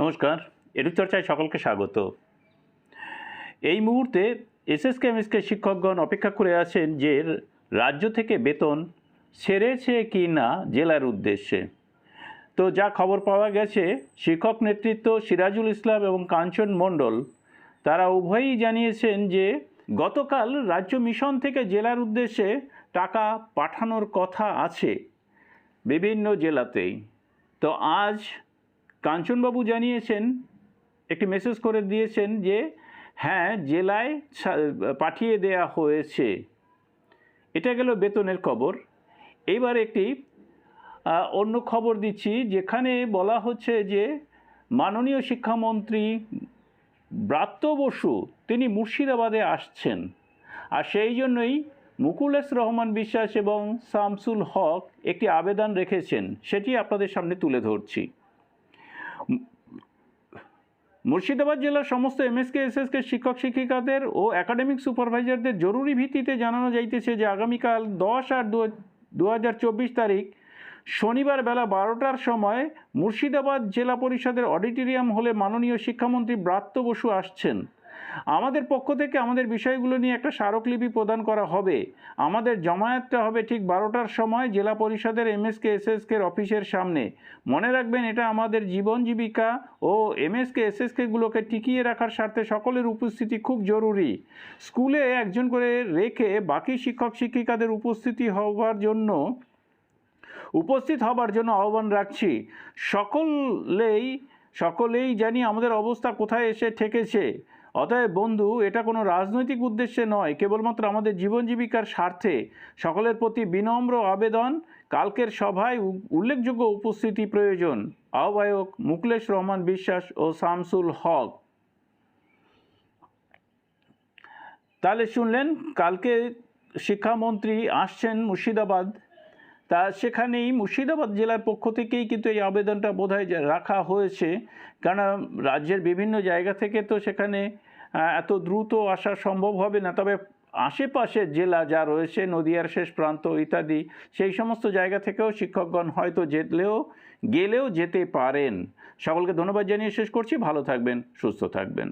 নমস্কার এরূপ চর্চায় সকলকে স্বাগত। এই মুহূর্তে এসএসকে এমএসকে শিক্ষকগণ অপেক্ষা করে আছেন যে রাজ্য থেকে বেতন সেরেছে কি না জেলার উদ্দেশ্যে। তো যা খবর পাওয়া গেছে, শিক্ষক নেতৃত্ব সিরাজুল ইসলাম এবং কাঞ্চন মণ্ডল, তারা উভয়ই জানিয়েছেন যে গতকাল রাজ্য মিশন থেকে জেলার উদ্দেশ্যে টাকা পাঠানোর কথা আছে বিভিন্ন জেলাতেই। তো আজ কাঞ্চনবাবু জানিয়েছেন, একটি মেসেজ করে দিয়েছেন যে হ্যাঁ জেলায় পাঠিয়ে দেয়া হয়েছে। এটা গেল বেতনের খবর। এইবার একটি অন্য খবর দিচ্ছি, যেখানে বলা হচ্ছে যে, মাননীয় শিক্ষামন্ত্রী ব্রাত্য বসু, তিনি মুর্শিদাবাদে আসছেন। আর সেই জন্যই মুকুলেশ রহমান বিশ্বাস এবং শামসুল হক একটি আবেদন রেখেছেন। সেটি আপনাদের সামনে তুলে ধরছি। মুর্শিদাবাদ জেলার সমস্ত এমএসকে এসএসকে শিক্ষক শিক্ষিকাদের ও একাডেমিক সুপারভাইজারদের জরুরি ভিত্তিতে জানানো যাইতেছে যে আগামীকাল দশ আট দু তারিখ শনিবার বেলা বারোটার সময় মুর্শিদাবাদ জেলা পরিষদের অডিটোরিয়াম হলে মাননীয় শিক্ষামন্ত্রী ব্রাত্য বসু আসছেন। আমাদের পক্ষ থেকে আমাদের বিষয়গুলো নিয়ে একটা স্মারকলিপি প্রদান করা হবে। আমাদের জমায়েতটা হবে ঠিক বারোটার সময় জেলা পরিষদের এমএসকে এসএসকের অফিসের সামনে। মনে রাখবেন এটা আমাদের জীবন জীবিকা ও এমএসকে এসএসকেগুলোকে টিকিয়ে রাখার স্বার্থে সকলের উপস্থিতি খুব জরুরি। স্কুলে একজন করে রেখে বাকি শিক্ষক শিক্ষিকাদের উপস্থিতি হওয়ার জন্য, উপস্থিত হবার জন্য আহ্বান রাখছি। সকলেই সকলেই জানি আমাদের অবস্থা কোথায় এসে ঠেকেছে। অতএব বন্ধু, এটা কোনো রাজনৈতিক উদ্দেশ্যে নয়, কেবলমাত্র আমাদের জীবন জীবিকার স্বার্থে। সকলের প্রতি বিনম্র আবেদন, কালকের সভায় উল্লেখযোগ্য উপস্থিতি প্রয়োজন। আহ্বায়ক মুকলেশ রহমান বিশ্বাস ও শামসুল হক। তাহলে শুনলেন, কালকে শিক্ষামন্ত্রী আসছেন মুর্শিদাবাদ। তা সেখানেই মুর্শিদাবাদ জেলার পক্ষ থেকেই কিন্তু এই আবেদনটা যে রাখা হয়েছে। কারণ রাজ্যের বিভিন্ন জায়গা থেকে তো সেখানে এত দ্রুত আসা সম্ভব হবে না। তবে আশেপাশের জেলা যা রয়েছে, নদিয়ার শেষ প্রান্ত ইত্যাদি, সেই সমস্ত জায়গা থেকেও শিক্ষকগণ হয়তো যেতেও, গেলেও যেতে পারেন। সকলকে ধন্যবাদ জানিয়ে শেষ করছি। ভালো থাকবেন, সুস্থ থাকবেন।